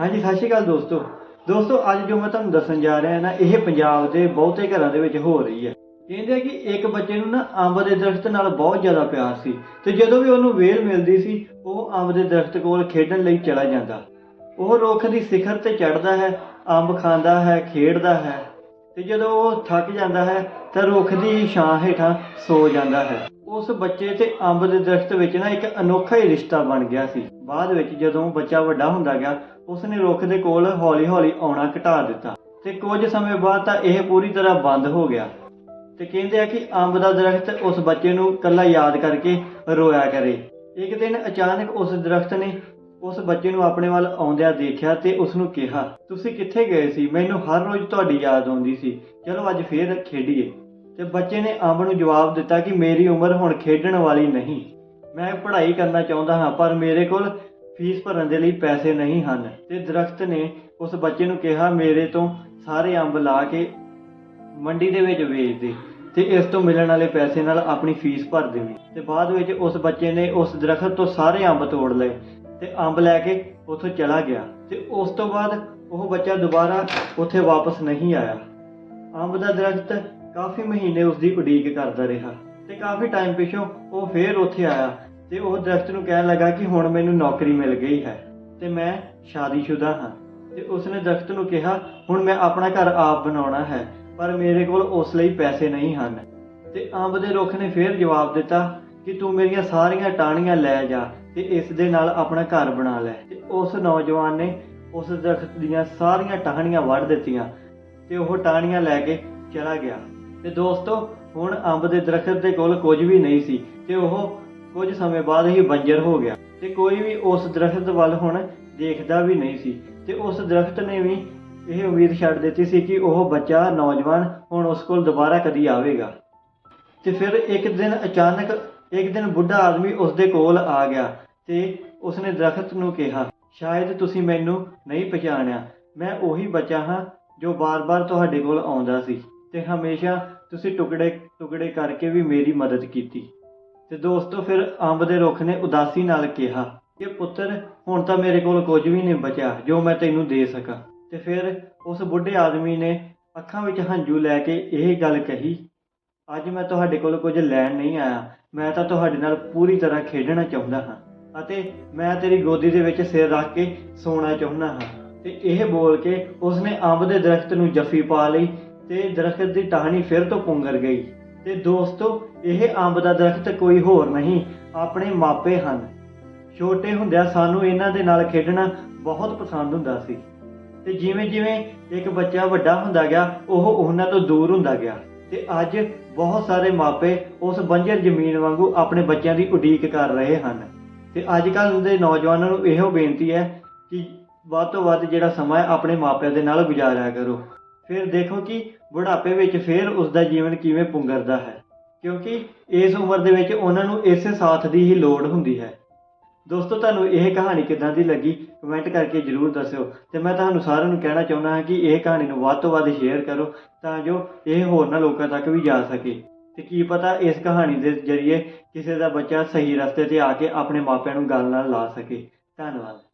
ਹਾਂਜੀ, ਸਤਿ ਸ਼੍ਰੀ ਅਕਾਲ ਦੋਸਤੋ। ਦੋਸਤੋ, ਅੱਜ ਜੋ ਮੈਂ ਤੁਹਾਨੂੰ ਦੱਸਣ ਜਾ ਰਿਹਾ ਨਾ, ਇਹ ਪੰਜਾਬ ਦੇ ਬਹੁਤੇ ਘਰਾਂ ਦੇ ਵਿੱਚ ਹੋ ਰਹੀ ਹੈ। ਕਹਿੰਦੇ ਆ ਕਿ ਇੱਕ ਬੱਚੇ ਨੂੰ ਨਾ ਅੰਬ ਦੇ ਦਰਖਤ ਨਾਲ ਬਹੁਤ ਜ਼ਿਆਦਾ ਪਿਆਰ ਸੀ ਤੇ ਜਦੋਂ ਵੀ ਉਹਨੂੰ ਵੇਲ ਮਿਲਦੀ ਸੀ, ਉਹ ਅੰਬ ਦੇ ਦਰਖਤ ਕੋਲ ਖੇਡਣ ਲਈ ਚਲਾ ਜਾਂਦਾ। ਉਹ ਰੁੱਖ ਦੀ ਸਿਖਰ ਤੇ ਚੜਦਾ ਹੈ, ਅੰਬ ਖਾਂਦਾ ਹੈ, ਖੇਡਦਾ ਹੈ। ਤੇ ਜਦੋਂ ਉਹ ਥੱਕ ਜਾਂਦਾ ਹੈ ਤਾਂ ਰੁੱਖ ਦੀ ਛਾਂ ਹੇਠਾਂ ਸੋ ਜਾਂਦਾ ਹੈ। ਉਸ ਬੱਚੇ ਤੇ ਅੰਬ ਦੇ ਦਰਖਤ ਵਿੱਚ ਨਾ ਇੱਕ ਅਨੋਖਾ ਹੀ ਰਿਸ਼ਤਾ ਬਣ ਗਿਆ ਸੀ। ਬਾਅਦ ਵਿੱਚ ਜਦੋਂ ਬੱਚਾ ਵੱਡਾ ਹੁੰਦਾ ਗਿਆ, ਉਸਨੇ ਰੁੱਖ ਦੇ ਕੋਲ ਹੌਲੀ-ਹੌਲੀ ਆਉਣਾ ਘਟਾ ਦਿੱਤਾ ਤੇ ਕੁਝ ਸਮੇਂ ਬਾਅਦ ਤਾਂ ਇਹ ਪੂਰੀ ਤਰ੍ਹਾਂ ਬੰਦ ਹੋ ਗਿਆ। ਤੇ ਕਹਿੰਦੇ ਆ ਕਿ ਅੰਬ ਦਾ ਦਰਖਤ ਉਸ ਬੱਚੇ ਨੂੰ ਇਕੱਲਾ ਯਾਦ ਕਰਕੇ ਰੋਇਆ ਕਰੇ। ਇੱਕ ਦਿਨ ਅਚਾਨਕ ਉਸ ਦਰਖਤ ਨੇ ਉਸ ਬੱਚੇ ਨੂੰ ਆਪਣੇ ਵੱਲ ਆਉਂਦਿਆਂ ਦੇਖਿਆ ਤੇ ਉਸ ਨੂੰ ਕਿਹਾ, ਤੁਸੀਂ ਕਿੱਥੇ ਗਏ ਸੀ? ਮੈਨੂੰ ਹਰ ਰੋਜ਼ ਤੁਹਾਡੀ ਯਾਦ ਆਉਂਦੀ ਸੀ। ਚਲੋ ਅੱਜ ਫੇਰ ਖੇਡੀਏ। ਤੇ ਬੱਚੇ ਨੇ ਅੰਬ ਨੂੰ ਜਵਾਬ ਦਿੱਤਾ ਕਿ ਮੇਰੀ ਉਮਰ ਹੁਣ ਖੇਡਣ ਵਾਲੀ ਨਹੀਂ। ਮੈਂ ਪੜ੍ਹਾਈ ਕਰਨਾ ਚਾਹੁੰਦਾ ਹਾਂ, ਪਰ ਮੇਰੇ ਕੋਲ ਫੀਸ ਭਰਨ ਦੇ ਲਈ ਪੈਸੇ ਨਹੀਂ ਹਨ। ਤੇ ਦਰਖਤ ਨੇ ਉਸ ਬੱਚੇ ਨੂੰ ਕਿਹਾ, ਮੇਰੇ ਤੋਂ ਸਾਰੇ ਅੰਬ ਲਾ ਕੇ ਮੰਡੀ ਦੇ ਵਿੱਚ ਵੇਚ ਦੇ ਤੇ ਇਸ ਤੋਂ ਮਿਲਣ ਵਾਲੇ ਪੈਸੇ ਨਾਲ ਆਪਣੀ ਫੀਸ ਭਰ ਦੇਵੀਂ। ਤੇ ਬਾਅਦ ਵਿੱਚ ਉਸ ਬੱਚੇ ਨੇ ਉਸ ਦਰਖਤ ਤੋਂ ਸਾਰੇ ਅੰਬ ਤੋੜ ਲਏ। ਤੇ ਅੰਬ ਲੈ ਕੇ ਉੱਥੋਂ ਚਲਾ ਗਿਆ ਤੇ ਉਸ ਤੋਂ ਬਾਅਦ ਉਹ ਬੱਚਾ ਦੁਬਾਰਾ ਉੱਥੇ ਵਾਪਸ ਨਹੀਂ ਆਇਆ। ਅੰਬ ਦਾ ਦਰਖਤ ਕਾਫੀ ਮਹੀਨੇ ਉਸ ਦੀ ਉਡੀਕ ਕਰਦਾ ਰਿਹਾ ਤੇ ਕਾਫੀ ਟਾਈਮ ਪਿਛੋਂ ਉਹ ਫੇਰ ਉੱਥੇ ਆਇਆ ਤੇ ਉਹ ਦਰਖਤ ਨੂੰ ਕਹਿਣ ਲੱਗਾ ਕਿ ਹੁਣ ਮੈਨੂੰ ਨੌਕਰੀ ਮਿਲ ਗਈ ਹੈ ਤੇ ਮੈਂ ਸ਼ਾਦੀशुदा ਹਾਂ। ਤੇ ਉਸਨੇ ਦਰਖਤ ਨੂੰ ਕਿਹਾ, ਹੁਣ ਮੈਂ ਆਪਣਾ ਘਰ ਆਪ ਬਣਾਉਣਾ ਹੈ, ਪਰ ਮੇਰੇ ਕੋਲ ਉਸ ਲਈ ਪੈਸੇ ਨਹੀਂ ਹਨ। ਤੇ ਅੰਬ ਦੇ ਰੁੱਖ ਨੇ ਫੇਰ ਜਵਾਬ ਦਿੱਤਾ ਕਿ ਤੂੰ ਮੇਰੀਆਂ ਸਾਰੀਆਂ ਟਾਹਣੀਆਂ ਲੈ ਜਾ ਤੇ ਇਸ ਦੇ ਨਾਲ ਆਪਣਾ ਘਰ ਬਣਾ ਲੈ। ਤੇ ਉਸ ਨੌਜਵਾਨ ਨੇ ਉਸ ਦਰਖਤ ਦੀਆਂ ਸਾਰੀਆਂ ਟਾਹਣੀਆਂ ਵੱਢ ਦਿੱਤੀਆਂ ਤੇ ਉਹ ਟਾਹਣੀਆਂ ਲੈ ਕੇ ਚਲਾ ਗਿਆ। ਤੇ ਦੋਸਤੋ, ਹੁਣ ਅੰਬ ਦੇ ਦਰਖਤ ਦੇ ਕੋਲ ਕੁਝ ਵੀ ਨਹੀਂ ਸੀ ਤੇ ਉਹ ਕੁਝ ਸਮੇਂ ਬਾਅਦ ਹੀ ਬੰਜਰ ਹੋ ਗਿਆ। ਤੇ ਕੋਈ ਵੀ ਉਸ ਦਰਖਤ ਵੱਲ ਹੁਣ ਦੇਖਦਾ ਵੀ ਨਹੀਂ ਸੀ। ਤੇ ਉਸ ਦਰਖਤ ਨੇ ਵੀ ਇਹ ਉਮੀਦ ਛੱਡ ਦਿੱਤੀ ਸੀ ਕਿ ਉਹ ਬੱਚਾ, ਨੌਜਵਾਨ ਹੁਣ ਉਸ ਕੋਲ ਦੁਬਾਰਾ ਕਦੀ ਆਵੇਗਾ। ਤੇ ਫਿਰ ਇੱਕ ਦਿਨ ਅਚਾਨਕ, ਇੱਕ ਦਿਨ ਬੁੱਢਾ ਆਦਮੀ ਉਸ ਦੇ ਕੋਲ ਆ ਗਿਆ। ਤੇ ਉਸਨੇ ਦਰਖਤ ਨੂੰ ਕਿਹਾ, ਸ਼ਾਇਦ ਤੁਸੀਂ ਮੈਨੂੰ ਨਹੀਂ ਪਛਾਣਿਆ। ਮੈਂ ਉਹੀ ਬੱਚਾ ਹਾਂ ਜੋ ਬਾਰ-ਬਾਰ ਤੁਹਾਡੇ ਕੋਲ ਆਉਂਦਾ ਸੀ ਤੇ ਹਮੇਸ਼ਾ ਤੁਸੀਂ ਟੁਕੜੇ ਟੁਕੜੇ ਕਰਕੇ ਵੀ ਮੇਰੀ ਮਦਦ ਕੀਤੀ। ਤੇ ਦੋਸਤੋ, ਫਿਰ ਅੰਬ ਦੇ ਰੁੱਖ ਨੇ ਉਦਾਸੀ ਨਾਲ ਕਿਹਾ ਕਿ, ਪੁੱਤਰ, ਹੁਣ ਤਾਂ ਮੇਰੇ ਕੋਲ ਕੁਝ ਵੀ ਨਹੀਂ ਬਚਿਆ ਜੋ ਮੈਂ ਤੈਨੂੰ ਦੇ ਸਕਾਂ। ਤੇ ਫਿਰ ਉਸ ਬੁੱਢੇ ਆਦਮੀ ਨੇ ਅੱਖਾਂ ਵਿੱਚ ਹੰਝੂ ਲੈ ਕੇ ਇਹ ਗੱਲ ਕਹੀ, ਅੱਜ ਮੈਂ ਤੁਹਾਡੇ ਕੋਲ ਕੁਝ ਲੈਣ ਨਹੀਂ ਆਇਆ। ਮੈਂ ਤਾਂ ਤੁਹਾਡੇ ਨਾਲ ਪੂਰੀ ਤਰ੍ਹਾਂ ਖੇਡਣਾ ਚਾਹੁੰਦਾ ਹਾਂ। ਅਤੇ ਮੈਂ ਤੇਰੀ ਗੋਦੀ ਦੇ ਵਿੱਚ ਸਿਰ ਰੱਖ ਕੇ ਸੌਣਾ ਚਾਹੁੰਦਾ ਹਾਂ। ਤੇ ਇਹ ਬੋਲ ਕੇ ਉਸਨੇ ਅੰਬ ਦੇ ਦਰਖਤ ਨੂੰ ਜੱਫੀ ਪਾ ਲਈ ਤੇ ਦਰਖਤ ਦੀ ਟਾਹਣੀ ਫਿਰ ਤੋਂ ਪੁੰਗਰ ਗਈ। ਤੇ ਦੋਸਤੋ, ਇਹ ਅੰਬ ਦਾ ਦਰਖਤ ਕੋਈ ਹੋਰ ਨਹੀਂ, ਆਪਣੇ ਮਾਪੇ ਹਨ। ਛੋਟੇ ਹੁੰਦਿਆਂ ਸਾਨੂੰ ਇਹਨਾਂ ਦੇ ਨਾਲ ਖੇਡਣਾ ਬਹੁਤ ਪਸੰਦ ਹੁੰਦਾ ਸੀ। ਤੇ ਜਿਵੇਂ ਜਿਵੇਂ ਇੱਕ ਬੱਚਾ ਵੱਡਾ ਹੁੰਦਾ ਗਿਆ, ਉਹ ਉਹਨਾਂ ਤੋਂ ਦੂਰ ਹੁੰਦਾ ਗਿਆ। ਤੇ ਅੱਜ ਬਹੁਤ ਸਾਰੇ ਮਾਪੇ ਉਸ ਬੰਜਰ ਜ਼ਮੀਨ ਵਾਂਗੂ ਆਪਣੇ ਬੱਚਿਆਂ ਦੀ ਉਡੀਕ ਕਰ ਰਹੇ ਹਨ। ਤੇ ਅੱਜ ਕੱਲ੍ਹ ਦੇ ਨੌਜਵਾਨਾਂ ਨੂੰ ਇਹੋ ਬੇਨਤੀ ਹੈ ਕਿ ਵੱਧ ਤੋਂ ਵੱਧ ਜਿਹੜਾ ਸਮਾਂ ਹੈ ਆਪਣੇ ਮਾਪਿਆਂ ਦੇ ਨਾਲ ਗੁਜ਼ਾਰਿਆ ਕਰੋ। ਫਿਰ ਦੇਖੋ ਕਿ ਬੁਢਾਪੇ ਵਿੱਚ ਫਿਰ ਉਸ ਦਾ ਜੀਵਨ ਕਿਵੇਂ ਪੁੰਗਰਦਾ ਹੈ, ਕਿਉਂਕਿ ਇਸ ਉਮਰ ਦੇ ਵਿੱਚ ਉਹਨਾਂ ਨੂੰ ਇਸੇ ਸਾਥ ਦੀ ਹੀ ਲੋੜ ਹੁੰਦੀ ਹੈ। ਦੋਸਤੋ, ਤੁਹਾਨੂੰ ਇਹ ਕਹਾਣੀ ਕਿਦਾਂ ਦੀ ਲੱਗੀ? ਕਮੈਂਟ ਕਰਕੇ ਜਰੂਰ ਦੱਸਿਓ ਤੇ ਮੈਂ ਤੁਹਾਨੂੰ ਸਾਰਿਆਂ ਨੂੰ ਕਹਿਣਾ ਚਾਹੁੰਦਾ ਹਾਂ ਕਿ ਇਹ ਕਹਾਣੀ ਨੂੰ ਵੱਧ ਤੋਂ ਵੱਧ ਸ਼ੇਅਰ ਕਰੋ ਤਾਂ ਜੋ ਇਹ ਹੋਰਨਾਂ ਲੋਕਾਂ ਤੱਕ ਵੀ ਜਾ ਸਕੇ। ਤੇ ਕੀ ਪਤਾ ਇਸ ਕਹਾਣੀ ਦੇ ਜ਼ਰੀਏ ਕਿਸੇ ਦਾ ਬੱਚਾ ਸਹੀ ਰਸਤੇ ਤੇ ਆ ਕੇ ਆਪਣੇ ਮਾਪਿਆਂ ਨੂੰ ਗੱਲ ਨਾਲ ਲਾ ਸਕੇ। ਧੰਨਵਾਦ।